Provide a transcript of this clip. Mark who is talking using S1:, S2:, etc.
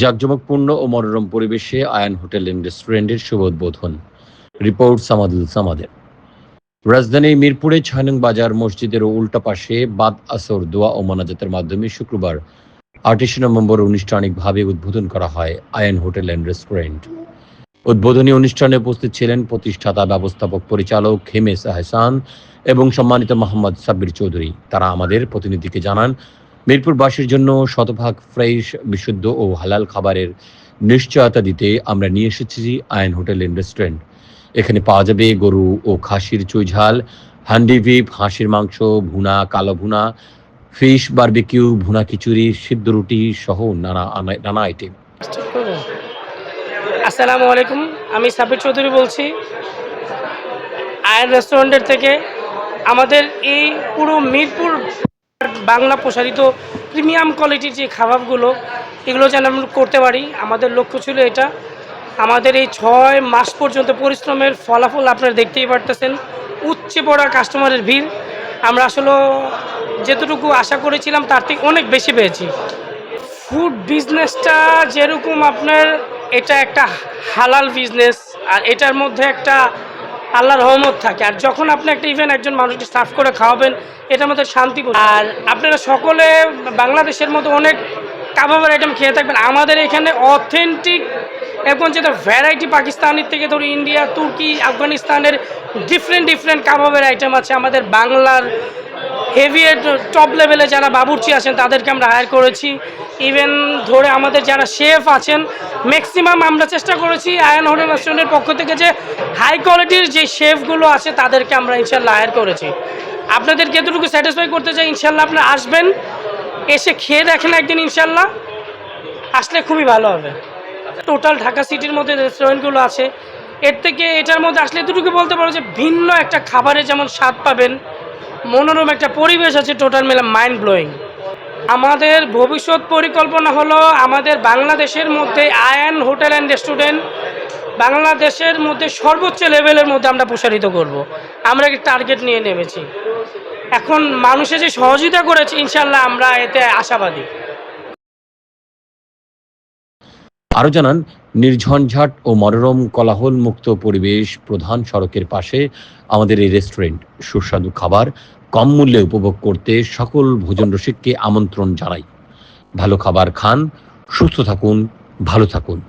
S1: জাঁকজমকপূর্ণ ও মনোরম পরিবেশে আয়ান হোটেল অ্যান্ড রেস্টুরেন্টের শুভ উদ্বোধন। রিপোর্ট সামাদুল সামাদের। রাজধানীর মিরপুরে ছয় নং বাজার মসজিদের উল্টা পাশে বাদ আসর দোয়া ও মোনাজাতের মাধ্যমে শুক্রবার আঠাশে নভেম্বর আনুষ্ঠানিকভাবে উদ্বোধন করা হয় আয়ান হোটেল অ্যান্ড রেস্টুরেন্ট উদ্বোধনী অনুষ্ঠানে উপস্থিত ছিলেন প্রতিষ্ঠাতা ব্যবস্থাপক পরিচালক হেমেস আহসান এবং সম্মানিত মোহাম্মদ সাব্বির চৌধুরী। তারা আমাদের প্রতিনিধিকে জানান মিরপুরবাসীর জন্য শতভাগ ফ্রেশ, বিশুদ্ধ ও হালাল খাবারের নিশ্চয়তা দিতে আমরা নিয়ে এসেছি আয়ন হোটেল অ্যান্ড রেস্টুরেন্ট এখানে পাওয়া যাবে গরু ও খাসির চুইঝাল হান্ডি ভিপ, হাঁসের মাংস, ভুনা, কালো ভুনা, ফিশ বারবিকিউ, ভুনা খিচুড়ি, সিদ্ধ রুটি সহ নানা নানা আইটেম।
S2: আসসালামু আলাইকুম, আমি সাবির চৌধুরী বলছি। আয়ন রেস্টুরেন্টের থেকে আমাদের এই পুরো মিরপুর বাংলা প্রসারিত প্রিমিয়াম কোয়ালিটির যে খাবারগুলো এগুলো যেন আমরা করতে পারি। আমাদের লক্ষ্য ছিল এটা। আমাদের এই ছয় মাস পর্যন্ত পরিশ্রমের ফলাফল আপনারা দেখতেই পারতেছেন। উচ্চে পড়া কাস্টমারের ভিড়। আমরা আসলে যেতটুকু আশা করেছিলাম, তার থেকে অনেক বেশি পেয়েছি। ফুড বিজনেসটা যেরকম আপনার, এটা একটা হালাল বিজনেস আর এটার মধ্যে একটা আল্লাহর রহমত থাকে। আর যখন আপনি একটা ইভেন একজন মানুষকে সার্ভ করে খাওয়াবেন এটা মধ্যে শান্তি আর আপনারা সকলে বাংলাদেশের মতো অনেক কাবাবের আইটেম খেয়ে থাকবেন। আমাদের এখানে অথেন্টিক এখন যেটা ভ্যারাইটি পাকিস্তানের থেকে ধরুন ইন্ডিয়া তুর্কি আফগানিস্তানের ডিফারেন্ট ডিফারেন্ট কাবাবের আইটেম আছে। আমাদের বাংলার হেভি টপ লেভেলে যারা বাবুর্চি আছেন, তাদেরকে আমরা হায়ার করেছি। ইভেন ধরে আমাদের যারা শেফ আছেন ম্যাক্সিমাম আমরা চেষ্টা করেছি আয়ন হোটেল রেস্টুরেন্টের পক্ষ থেকে যে হাই কোয়ালিটির যে শেফগুলো আছে, তাদেরকে আমরা ইনশাল্লাহ হায়ার করেছি। আপনাদের যতটুকু স্যাটিসফাই করতে চাই ইনশাল্লাহ আপনারা আসবেন। এসে খেয়ে দেখেন একদিন ইনশাল্লাহ আসলে খুবই ভালো হবে। টোটাল ঢাকা সিটির মধ্যে রেস্টুরেন্টগুলো আছে। এর থেকে এটার মধ্যে আসলে এতটুকু বলতে পারো যে ভিন্ন একটা খাবারের যেমন স্বাদ পাবেন। মনোরম একটা পরিবেশ আছে টোটাল মেলা মাইন্ড ব্লোয়িং আমাদের ভবিষ্যৎ পরিকল্পনা হলো আমাদের বাংলাদেশের মধ্যে আয়ান হোটেল অ্যান্ড রেস্টুরেন্ট বাংলাদেশের মধ্যে সর্বোচ্চ লেভেলের মধ্যে আমরা প্রসারিত করব। আমরা একটি টার্গেট নিয়ে নেমেছি। এখন মানুষে যে সহযোগিতা করেছে ইনশাল্লাহ আমরা এতে আশাবাদী।
S1: আরও জানান, নির্ঝঞ্ঝাট ও মনোরম কলাহল মুক্ত পরিবেশ প্রধান সড়কের পাশে আমাদের এই রেস্টুরেন্ট। সুস্বাদু খাবার, কম মূল্যে উপভোগ করতে সকল ভোজন রসিককে আমন্ত্রণ জানাই। ভালো খাবার খান, সুস্থ থাকুন, ভালো থাকুন।